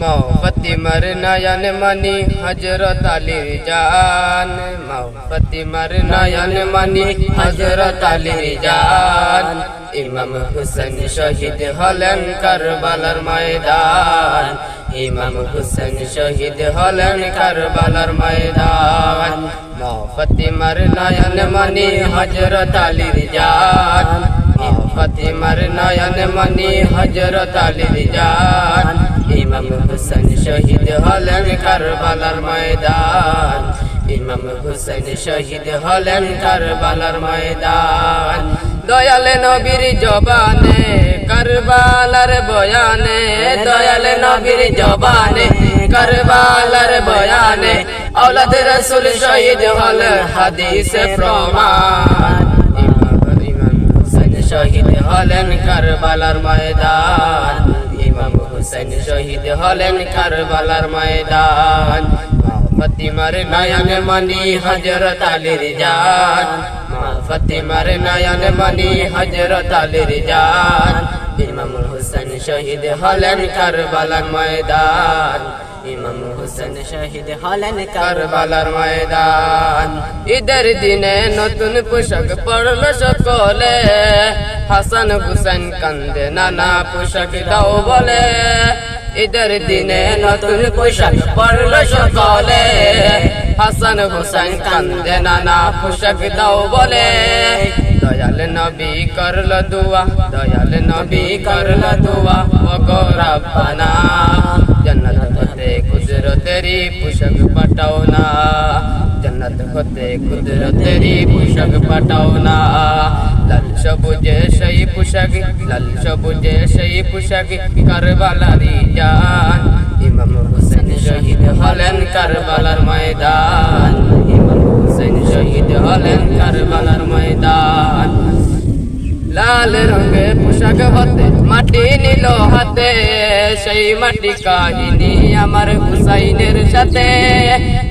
মাও ফতিমার নয়ন মনি হজরত আলীর জান মাও ফতিমার নয়ন মনি হজরত আলীর জান ইমাম হুসেন শহীদ হলেন কারবালার ময়দান ইমাম হুসেন শহীদ হলেন কারবালার ময়দান মাও ফতিমার নয়ন মনি হজরত আলীর জান মাও ফতিমার নয়ন মনি হজরত আলীর জান ইমাম হোসেন শহীদ হলেন কারবালার ময়দান। ইমাম হোসেন শহীদ হলেন কারবালার ময়দান। দয়াল নবীর জবানে, কারবালার বয়ানে, দয়াল নবীর জবানে, কারবালার বয়ানে, আওলাদ রসুল শহীদ হল হাদিস প্রমাণ। ইমাম হোসেন শহীদ হলেন কারবালার ময়দান। হলেন কারবালার ময়দান। ফতিমার নয়ন মনি হজরত আলীর জান। ফতিমার নয়ন মনি হজরত আলীর জান। ইমাম হুসেন শহীদ হলেন কারবালার ময়দান। ইমাম হুসেন শহীদ হলেন কারবালার ময়দান। ঈদের দিনে নতুন পোশাক পরল সকলে। হাসান হুসেন কান্দে নানা পোশাক দাও বলে। ঈদের দিনে নতুন পোশাক পরল সকলে। হাসান হুসেন কান্দে নানা পোশাক দাও বলে। দয়াল নবী করল দুয়া, দয়াল নবী করল দুয়া ও গো রব্বানা। জন্নত হতে কুদরতেরি পোশাক পাঠাও না। জন্নত হতে কুদরতেরি পোশাক পাঠাও না। লাল সবুজে সেই পোশাক লাল সবুজে সেই পোশাক কারবালারি জান ইমাম হুসেন শহীদ হলেন কারবালার ময়দান ইমাম হুসেন শহীদ হলেন কারবালার ময়দান লাল রঙের পোশাক হতে মাটি নিল হাতে সেই মাটি কাহিনী আমার হুসাইনের সাথে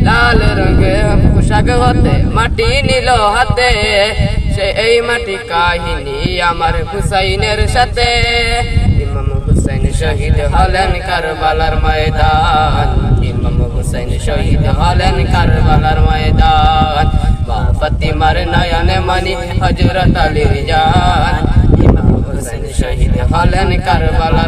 লাল রঙের পোশাক হতে মাটি নিল হাতে সেই মাটি কাহিনী আমার হুসাইনের সাথে। ইমাম হুসাইন শহীদ হলেন কারবালার ময়দান। ইমাম হুসাইন শহীদ হলেন কারবালার ময়দান। মা ফতিমার নয়নে মানি হজরত আলীর জান। ইমাম হুসাইন শহীদ হলেন কারবালার